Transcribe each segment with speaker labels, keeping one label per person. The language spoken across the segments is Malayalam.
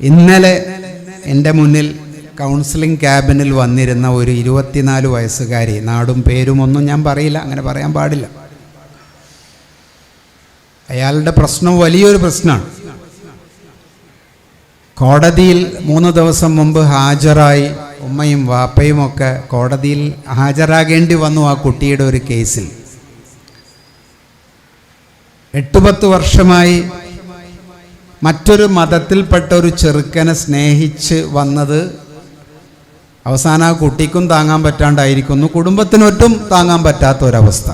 Speaker 1: ഇന്നലെ എന്റെ മുന്നിൽ കൗൺസിലിംഗ് ക്യാബിനിൽ വന്നിരുന്ന ഒരു ഇരുപത്തിനാല് വയസ്സുകാരി നാടും പേരും ഒന്നും ഞാൻ പറയില്ല അങ്ങനെ പറയാൻ പാടില്ല. അയാളുടെ പ്രശ്നം വലിയൊരു പ്രശ്നമാണ്. കോടതിയിൽ മൂന്ന് ദിവസം മുമ്പ് ഹാജരായി ഉമ്മയും വാപ്പയും ഒക്കെ കോടതിയിൽ ഹാജരാകേണ്ടി വന്നു ആ കുട്ടിയുടെ ഒരു കേസിൽ. എട്ടുപത്ത് വർഷമായി മറ്റൊരു മതത്തിൽപ്പെട്ട ഒരു ചെറുക്കനെ സ്നേഹിച്ച് വന്നത് അവസാനം കുട്ടിക്കും താങ്ങാൻ പറ്റാണ്ടായിരിക്കുന്നു. കുടുംബത്തിനൊട്ടും താങ്ങാൻ പറ്റാത്ത ഒരവസ്ഥ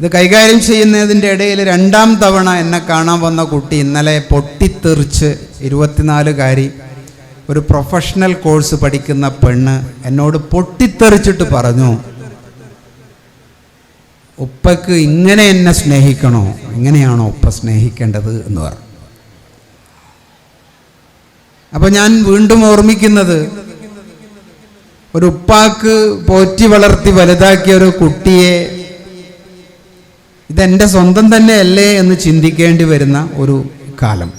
Speaker 1: ഇത് കൈകാര്യം ചെയ്യുന്നതിന്റെ ഇടയിൽ രണ്ടാം തവണ എന്നെ കാണാൻ വന്ന കുട്ടി ഇന്നലെ പൊട്ടിത്തെറിച്ച് ഇരുപത്തിനാലുകാരി ഒരു പ്രൊഫഷണൽ കോഴ്സ് പഠിക്കുന്ന പെണ്ണ് എന്നോട് പൊട്ടിത്തെറിച്ചിട്ട് പറഞ്ഞു. ഉപ്പക്ക് ഇങ്ങനെ എന്നെ സ്നേഹിക്കണോ? ഇങ്ങനെയാണോ ഉപ്പ സ്നേഹിക്കേണ്ടത് എന്ന് പറഞ്ഞു. അപ്പൊ ഞാൻ വീണ്ടും ഓർമ്മിക്കുന്നത് ഒരു ഉപ്പാക്ക് പോറ്റി വളർത്തി വലുതാക്കിയ ഒരു കുട്ടിയെ ഇതെന്റെ സ്വന്തം തന്നെ അല്ലേ എന്ന് ചിന്തിക്കേണ്ടി വരുന്ന ഒരു കാലം.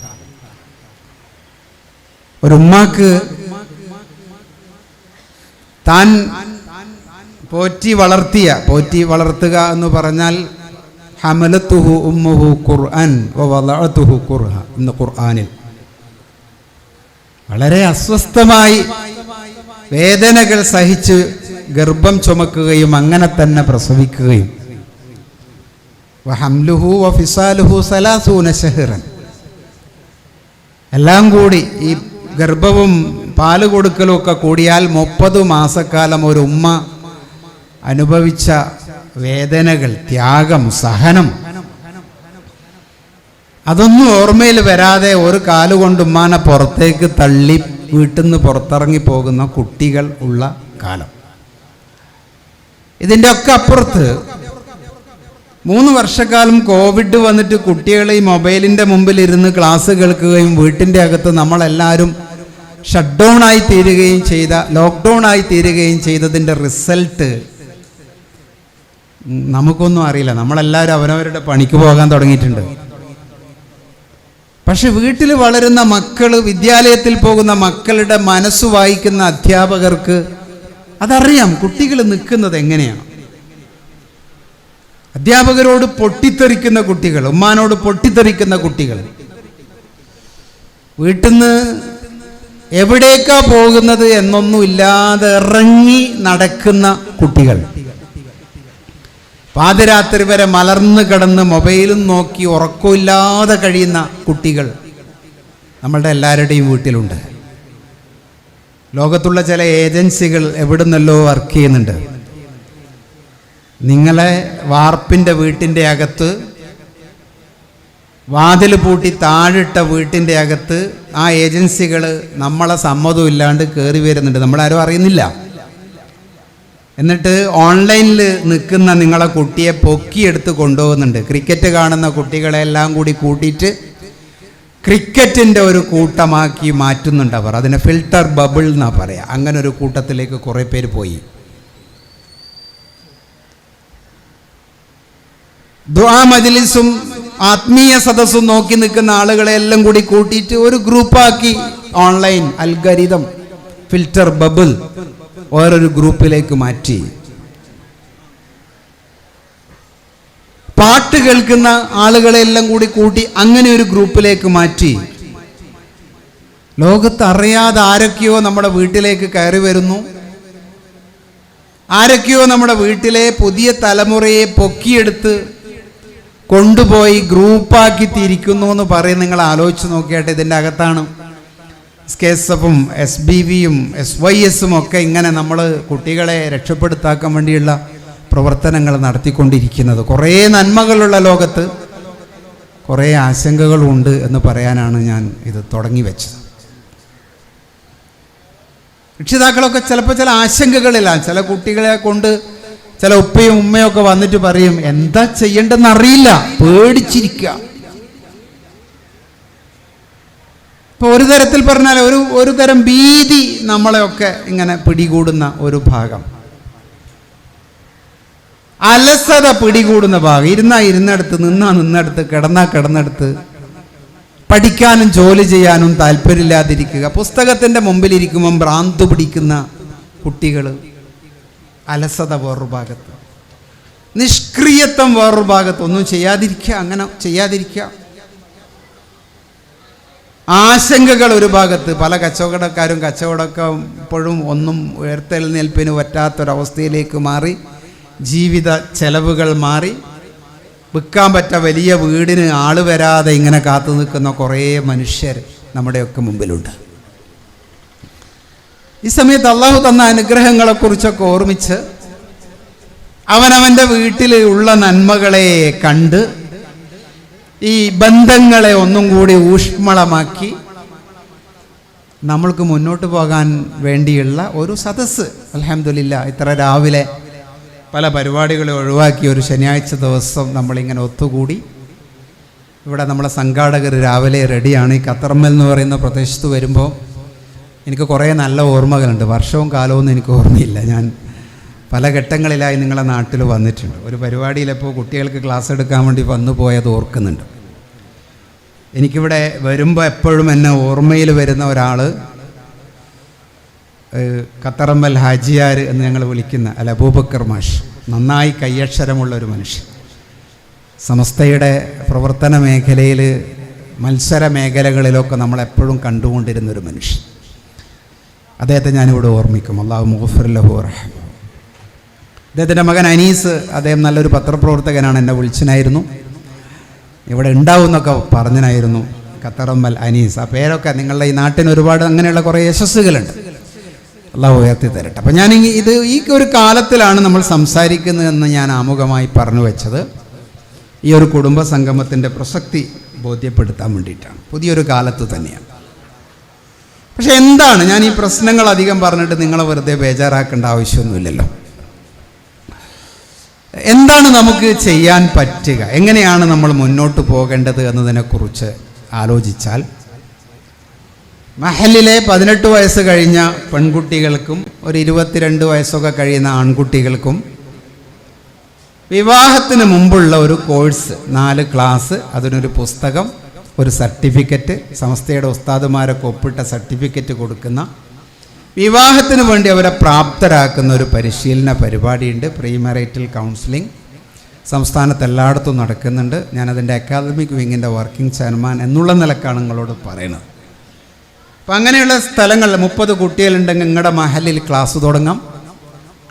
Speaker 1: ഒരു ഉമ്മാക്ക് താൻ പോറ്റി വളർത്തിയ പോറ്റി വളർത്തുക എന്ന് പറഞ്ഞാൽ ഹമലത്തുഹു ഉമ്മുഹു ഖുർആൻ വലഅതുഹു ഖുർഹ എന്ന് ഖുർആനിൽ. വളരെ അസ്വസ്ഥമായി വേദനകൾ സഹിച്ച് ഗർഭം ചുമക്കുകയും അങ്ങനെ തന്നെ പ്രസവിക്കുകയും. വഹംലുഹു ഫിസാലുഹു സലാസൂന ഷഹ്റൻ എല്ലാം കൂടി ഈ ഗർഭവും പാൽ കൊടുക്കലും ഒക്കെ കൂടിയാൽ മുപ്പത് മാസക്കാലം ഒരു ഉമ്മ അനുഭവിച്ച വേദനകൾ ത്യാഗം സഹനം. അതൊന്നും ഓർമ്മയിൽ വരാതെ ഒരു കാലുകൊണ്ട് ഉമ്മാനെ പുറത്തേക്ക് തള്ളി വീട്ടിൽ നിന്ന് പുറത്തിറങ്ങി പോകുന്ന കുട്ടികൾ ഉള്ള കാലം. ഇതിന്റെ ഒക്കെ അപ്പുറത്ത് മൂന്ന് വർഷക്കാലം കോവിഡ് വന്നിട്ട് കുട്ടികൾ ഈ മൊബൈലിന്റെ മുമ്പിൽ ഇരുന്ന് ക്ലാസ് കേൾക്കുകയും വീട്ടിന്റെ അകത്ത് നമ്മളെല്ലാവരും ഷട്ട് ഡൗൺ ആയി തീരുകയും ചെയ്ത ലോക്ക്ഡൗൺ ആയി തീരുകയും ചെയ്തതിന്റെ റിസൾട്ട് നമുക്കൊന്നും അറിയില്ല. നമ്മളെല്ലാവരും അവരവരുടെ പണിക്ക് പോകാൻ തുടങ്ങിയിട്ടുണ്ട്. പക്ഷെ വീട്ടിൽ വളരുന്ന മക്കൾ വിദ്യാലയത്തിൽ പോകുന്ന മക്കളുടെ മനസ്സ് വായിക്കുന്ന അധ്യാപകർക്ക് അതറിയാം കുട്ടികൾ നിൽക്കുന്നത് എങ്ങനെയാണ്. അധ്യാപകരോട് പൊട്ടിത്തെറിക്കുന്ന കുട്ടികൾ ഉമ്മാനോട് പൊട്ടിത്തെറിക്കുന്ന കുട്ടികൾ. വീട്ടിൽ നിന്ന് എവിടേക്കാ പോകുന്നത് എന്നൊന്നുമില്ലാതെ ഇറങ്ങി നടക്കുന്ന കുട്ടികൾ. പാതിരാത്രി വരെ മലർന്നു കിടന്ന് മൊബൈലും നോക്കി ഉറക്കമില്ലാതെ കഴിയുന്ന കുട്ടികൾ നമ്മളുടെ എല്ലാവരുടെയും വീട്ടിലുണ്ട്. ലോകത്തുള്ള ചില ഏജൻസികൾ എവിടുന്നല്ലോ വർക്ക് ചെയ്യുന്നുണ്ട്. നിങ്ങളെ വാർപ്പിന്റെ വീട്ടിന്റെ അകത്ത് വാതിൽ പൂട്ടി താഴിട്ട വീട്ടിന്റെ അകത്ത് ആ ഏജൻസികൾ നമ്മളെ സമ്മതം ഇല്ലാണ്ട് കയറി വരുന്നുണ്ട്. നമ്മളാരും അറിയുന്നില്ല. എന്നിട്ട് ഓൺലൈനിൽ നിൽക്കുന്ന നിങ്ങളെ കുട്ടിയെ പൊക്കിയെടുത്ത് കൊണ്ടുപോകുന്നുണ്ട്. ക്രിക്കറ്റ് കാണുന്ന കുട്ടികളെ എല്ലാം കൂടി കൂട്ടിയിട്ട് ക്രിക്കറ്റിന്റെ ഒരു കൂട്ടമാക്കി മാറ്റുന്നുണ്ട് അവർ. അതിനെ ഫിൽട്ടർ ബബിൾ എന്നാ പറയുക അങ്ങനെ ഒരു കൂട്ടത്തിലേക്ക് കുറേ പേര് പോയി. ദ്വാ മജ്ലിസും ആത്മീയ സദസ്സും നോക്കി നിൽക്കുന്ന ആളുകളെ എല്ലാം കൂടി കൂട്ടിയിട്ട് ഒരു ഗ്രൂപ്പാക്കി ഓൺലൈൻ അൽഗരിതം ഫിൽട്ടർ ബബിൾ വേറൊരു ഗ്രൂപ്പിലേക്ക് മാറ്റി. പാട്ട് കേൾക്കുന്ന ആളുകളെ എല്ലാം കൂടി കൂട്ടി അങ്ങനെ ഒരു ഗ്രൂപ്പിലേക്ക് മാറ്റി. ലോകത്ത് അറിയാതെ ആരൊക്കെയോ നമ്മുടെ വീട്ടിലേക്ക് കയറി വരുന്നു. ആരൊക്കെയോ നമ്മുടെ വീട്ടിലെ പുതിയ തലമുറയെ പൊക്കിയെടുത്ത് കൊണ്ടുപോയി ഗ്രൂപ്പാക്കി തിരിക്കുന്നു എന്ന് പറയും നിങ്ങൾ ആലോചിച്ച് നോക്കിയാട്ടെ ഇതിന്റെ അകത്താണ്. കെ എസ് എഫും എസ് ബി വിയും എസ് വൈ എസും ഒക്കെ ഇങ്ങനെ നമ്മൾ കുട്ടികളെ രക്ഷപ്പെടുത്താക്കാൻ വേണ്ടിയുള്ള പ്രവർത്തനങ്ങൾ നടത്തിക്കൊണ്ടിരിക്കുന്നത്. കുറേ നന്മകളുള്ള ലോകത്ത് കുറേ ആശങ്കകളുണ്ട് എന്ന് പറയാനാണ് ഞാൻ ഇത് തുടങ്ങി വെച്ചത്. രക്ഷിതാക്കളൊക്കെ ചിലപ്പോൾ ചില ആശങ്കകളിലാണ്. ചില കുട്ടികളെ കൊണ്ട് ചില ഉപ്പയും ഉമ്മയും ഒക്കെ വന്നിട്ട് പറയും എന്താ ചെയ്യേണ്ടെന്ന് അറിയില്ല പേടിച്ചിരിക്കുക. ഇപ്പൊ ഒരു തരത്തിൽ പറഞ്ഞാൽ ഒരു ഒരു തരം ഭീതി നമ്മളെയൊക്കെ ഇങ്ങനെ പിടികൂടുന്ന ഒരു ഭാഗം. അലസത പിടികൂടുന്ന ഭാഗം. ഇരുന്നാ ഇരുന്നടുത്ത് നിന്നാ നിന്നടുത്ത് കിടന്നാ കിടന്നെടുത്ത് പഠിക്കാനും ജോലി ചെയ്യാനും താല്പര്യമില്ലാതിരിക്കുക. പുസ്തകത്തിന്റെ മുമ്പിലിരിക്കുമ്പം ഭ്രാന്ത് പിടിക്കുന്ന കുട്ടികൾ അലസത വേറൊരു ഭാഗത്ത്. നിഷ്ക്രിയത്വം വേറൊരു ഭാഗത്ത്. ഒന്നും ചെയ്യാതിരിക്കുക അങ്ങനെ ചെയ്യാതിരിക്കുക. ആശങ്കകൾ ഒരു ഭാഗത്ത് പല കച്ചവടക്കാരും കച്ചവടമൊക്കെ ഇപ്പോഴും ഒന്നും ഉയർത്തെഴുന്നേൽപ്പിന് പറ്റാത്തൊരവസ്ഥയിലേക്ക് മാറി ജീവിത ചെലവുകൾ മാറി വിൽക്കാൻ പറ്റ വലിയ വീടിന് ആൾ വരാതെ ഇങ്ങനെ കാത്തു നിൽക്കുന്ന കുറേ മനുഷ്യർ നമ്മുടെയൊക്കെ മുമ്പിലുണ്ട്. ഈ സമയത്ത് അള്ളാഹു തന്ന അനുഗ്രഹങ്ങളെക്കുറിച്ചൊക്കെ ഓർമ്മിച്ച് അവനവന്റെ വീട്ടിൽ ഉള്ള നന്മകളെ കണ്ട് ഈ ബന്ധങ്ങളെ ഒന്നും കൂടി ഊഷ്മളമാക്കി നമ്മൾക്ക് മുന്നോട്ട് പോകാൻ വേണ്ടിയുള്ള ഒരു സദസ് അലഹമില്ല ഇത്ര രാവിലെ പല പരിപാടികളെ ഒഴിവാക്കി ഒരു ശനിയാഴ്ച ദിവസം നമ്മളിങ്ങനെ ഒത്തുകൂടി. ഇവിടെ നമ്മളെ സംഘാടകർ രാവിലെ റെഡിയാണ്. ഈ കത്തറമ്മൽ എന്ന് പറയുന്ന പ്രദേശത്ത് വരുമ്പോൾ എനിക്ക് കുറേ നല്ല ഓർമ്മകളുണ്ട്. വർഷവും കാലവും എനിക്ക് ഓർമ്മയില്ല. ഞാൻ പല ഘട്ടങ്ങളിലായി നിങ്ങളെ നാട്ടിൽ വന്നിട്ടുണ്ട്. ഒരു പരിപാടിയിലപ്പോൾ കുട്ടികൾക്ക് ക്ലാസ് എടുക്കാൻ വേണ്ടി വന്നു പോയത് ഓർക്കുന്നുണ്ട്. എനിക്കിവിടെ വരുമ്പോൾ എപ്പോഴും എന്നെ ഓർമ്മയിൽ വരുന്ന ഒരാൾ ഖത്തറമ്പൽ ഹാജിയാർ എന്ന് ഞങ്ങൾ വിളിക്കുന്ന അല്ല അബൂബക്കർ മാഷ്. നന്നായി കയ്യക്ഷരമുള്ള ഒരു മനുഷ്യൻ. സമസ്തയുടെ പ്രവർത്തന മേഖലയിൽ മത്സര മേഖലകളിലൊക്കെ നമ്മളെപ്പോഴും കണ്ടുകൊണ്ടിരുന്ന ഒരു മനുഷ്യൻ. അദ്ദേഹത്തെ ഞാനിവിടെ ഓർമ്മിക്കും. അള്ളാഹു മുഹഫുല്ലഹു റഹം അദ്ദേഹത്തിന്റെ മകൻ അനീസ് അദ്ദേഹം നല്ലൊരു പത്രപ്രവർത്തകനാണ് എന്നെ വിളിച്ചനായിരുന്നു. ഇവിടെ ഉണ്ടാവുമെന്നൊക്കെ പറഞ്ഞനായിരുന്നു. ഖത്തറമ്മൽ അനീസ്. ആ പേരൊക്കെ നിങ്ങളുടെ ഈ നാട്ടിന് ഒരുപാട് അങ്ങനെയുള്ള കുറേ യശസ്സുകളുണ്ട്. അള്ളാഹു ഉയർത്തി തരട്ടെ. അപ്പം ഞാൻ ഇത് ഈ ഒരു കാലത്തിലാണ് നമ്മൾ സംസാരിക്കുന്നതെന്ന് ഞാൻ ആമുഖമായി പറഞ്ഞു വെച്ചത്. ഈ ഒരു കുടുംബ സംഗമത്തിന്റെ പ്രസക്തി ബോധ്യപ്പെടുത്താൻ വേണ്ടിയിട്ടാണ്. പുതിയൊരു കാലത്ത് തന്നെയാണ്. പക്ഷെ എന്താണ്? ഞാൻ ഈ പ്രശ്നങ്ങൾ അധികം പറഞ്ഞിട്ട് നിങ്ങളെ വെറുതെ ബേജാറാക്കേണ്ട ആവശ്യമൊന്നുമില്ലല്ലോ. എന്താണ് നമുക്ക് ചെയ്യാൻ പറ്റുക? എങ്ങനെയാണ് നമ്മൾ മുന്നോട്ട് പോകേണ്ടത് എന്നതിനെക്കുറിച്ച് ആലോചിച്ചാൽ മഹലിലെ പതിനെട്ട് വയസ്സ് കഴിഞ്ഞ പെൺകുട്ടികൾക്കും ഒരു ഇരുപത്തിരണ്ട് വയസ്സൊക്കെ കഴിയുന്ന ആൺകുട്ടികൾക്കും വിവാഹത്തിന് മുമ്പുള്ള ഒരു കോഴ്സ് നാല് ക്ലാസ് അതിനൊരു പുസ്തകം ഒരു സർട്ടിഫിക്കറ്റ് സംസ്ഥയുടെ ഉസ്താദുമാരൊക്കെ ഒപ്പിട്ട സർട്ടിഫിക്കറ്റ് കൊടുക്കുന്ന വിവാഹത്തിന് വേണ്ടി അവരെ പ്രാപ്തരാക്കുന്ന ഒരു പരിശീലന പരിപാടിയുണ്ട്. പ്രീമറൈറ്റൽ കൗൺസിലിംഗ് സംസ്ഥാനത്ത് എല്ലായിടത്തും നടക്കുന്നുണ്ട്. ഞാനതിന്റെ അക്കാദമിക് വിങ്ങിന്റെ വർക്കിംഗ് ചെയർമാൻ എന്നുള്ള നിലക്കാണ് നിങ്ങളോട് പറയുന്നത്. അപ്പം അങ്ങനെയുള്ള സ്ഥലങ്ങളിൽ മുപ്പത് കുട്ടികളുണ്ടെങ്കിൽ നിങ്ങളുടെ മഹലിൽ ക്ലാസ് തുടങ്ങാം.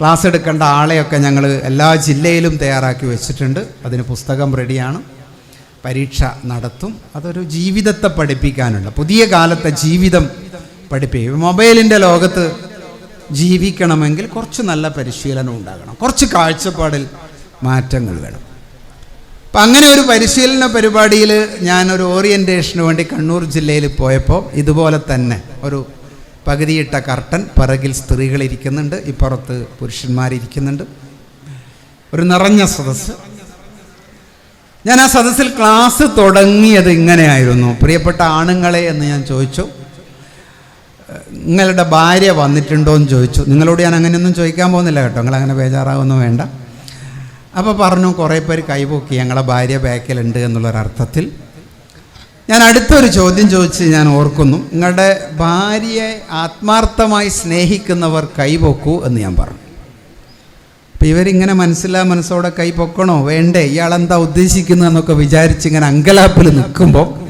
Speaker 1: ക്ലാസ് എടുക്കേണ്ട ആളെയൊക്കെ ഞങ്ങൾ എല്ലാ ജില്ലയിലും തയ്യാറാക്കി വെച്ചിട്ടുണ്ട്. അതിന് പുസ്തകം റെഡിയാണ്. പരീക്ഷ നടത്തും. അതൊരു ജീവിതത്തെ പഠിപ്പിക്കാനുള്ള പുതിയ കാലത്തെ ജീവിതം പഠിപ്പിക്കും മൊബൈലിന്റെ ലോകത്ത് ജീവിക്കണമെങ്കിൽ കുറച്ച് നല്ല പരിശീലനം ഉണ്ടാകണം. കുറച്ച് കാഴ്ചപ്പാടിൽ മാറ്റങ്ങൾ വേണം. അപ്പം അങ്ങനെ ഒരു പരിശീലന പരിപാടിയിൽ ഞാനൊരു ഓറിയന്റേഷന് വേണ്ടി കണ്ണൂർ ജില്ലയിൽ പോയപ്പോൾ ഇതുപോലെ തന്നെ ഒരു പകുതിയിട്ട കർട്ടൻ പിറകിൽ സ്ത്രീകൾ ഇരിക്കുന്നുണ്ട് ഇപ്പുറത്ത് പുരുഷന്മാരിരിക്കുന്നുണ്ട് ഒരു നിറഞ്ഞ സദസ്സ്. ഞാൻ ആ സദസ്സിൽ ക്ലാസ് തുടങ്ങിയത് ഇങ്ങനെയായിരുന്നു. പ്രിയപ്പെട്ട ആണുങ്ങളെ എന്ന് ഞാൻ ചോദിച്ചു. നിങ്ങളുടെ ഭാര്യ വന്നിട്ടുണ്ടോ എന്ന് ചോദിച്ചു. നിങ്ങളോട് ഞാൻ അങ്ങനെയൊന്നും ചോദിക്കാൻ പോകുന്നില്ല കേട്ടോ. നിങ്ങൾ അങ്ങനെ ബേജാറാവൊന്നും വേണ്ട. അപ്പോൾ പറഞ്ഞു കുറേ പേര് കൈപൊക്കി ഞങ്ങളെ ഭാര്യ ബാക്കിലുണ്ട് എന്നുള്ളൊരർത്ഥത്തിൽ ഞാൻ അടുത്തൊരു ചോദ്യം ചോദിച്ച് ഞാൻ ഓർക്കുന്നു. നിങ്ങളുടെ ഭാര്യയെ ആത്മാർത്ഥമായി സ്നേഹിക്കുന്നവർ കൈപൊക്കൂ എന്ന് ഞാൻ പറഞ്ഞു. അപ്പോൾ ഇവരിങ്ങനെ മനസ്സിലാ മനസ്സോടെ കൈ പൊക്കണോ? വേണ്ടേ. ഇയാളെന്താ ഉദ്ദേശിക്കുന്നതെന്നൊക്കെ വിചാരിച്ച് ഇങ്ങനെ അങ്കലാപ്പിൽ നിൽക്കുമ്പോൾ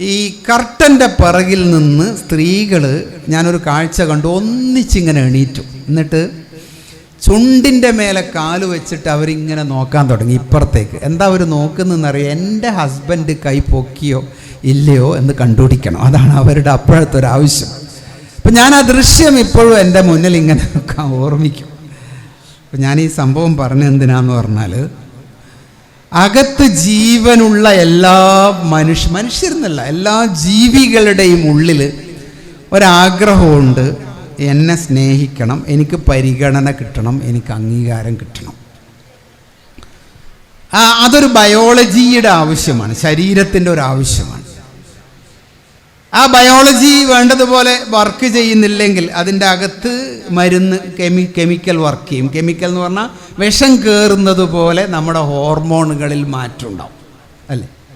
Speaker 1: ഈ കർട്ടന്റെ പിറകിൽ നിന്ന് സ്ത്രീകൾ ഞാനൊരു കാഴ്ച കണ്ടു. ഒന്നിച്ചിങ്ങനെ എണീറ്റു. എന്നിട്ട് ചുണ്ടിന്റെ മേലെ കാൽ വെച്ചിട്ട് അവരിങ്ങനെ നോക്കാൻ തുടങ്ങി ഇപ്പുറത്തേക്ക്. എന്താ അവർ നോക്കുന്നതെന്നറിയാം. എന്റെ ഹസ്ബൻഡ് കൈ പൊക്കിയോ ഇല്ലയോ എന്ന് കണ്ടുപിടിക്കണം. അതാണ് അവരുടെ അപ്പോഴത്തെ ഒരു ആവശ്യം അപ്പം ഞാൻ ആ ദൃശ്യം ഇപ്പോഴും എന്റെ മുന്നിൽ ഇങ്ങനെ ഓർമ്മിക്കും. അപ്പം ഞാൻ ഈ സംഭവം പറഞ്ഞെന്തിനാന്ന് പറഞ്ഞാൽ അകത്ത് ജീവനുള്ള എല്ലാ മനുഷ്യ മനുഷ്യരെന്നല്ല എല്ലാ ജീവികളുടെയും ഉള്ളിൽ ഒരാഗ്രഹമുണ്ട്. എന്നെ സ്നേഹിക്കണം എനിക്ക് പരിഗണന കിട്ടണം എനിക്ക് അംഗീകാരം കിട്ടണം. അതൊരു ബയോളജിയുടെ ആവശ്യമാണ് ശരീരത്തിന്റെ ഒരു ആവശ്യമാണ്. ആ ബയോളജി വേണ്ടതുപോലെ വർക്ക് ചെയ്യുന്നില്ലെങ്കിൽ അതിന്റെ അകത്ത് മരുന്ന് കെമി കെമിക്കൽ വർക്ക് ചെയ്യും. കെമിക്കൽ എന്ന് പറഞ്ഞാൽ വിഷം കയറുന്നത് പോലെ നമ്മുടെ ഹോർമോണുകളിൽ മാറ്റം ഉണ്ടാവും.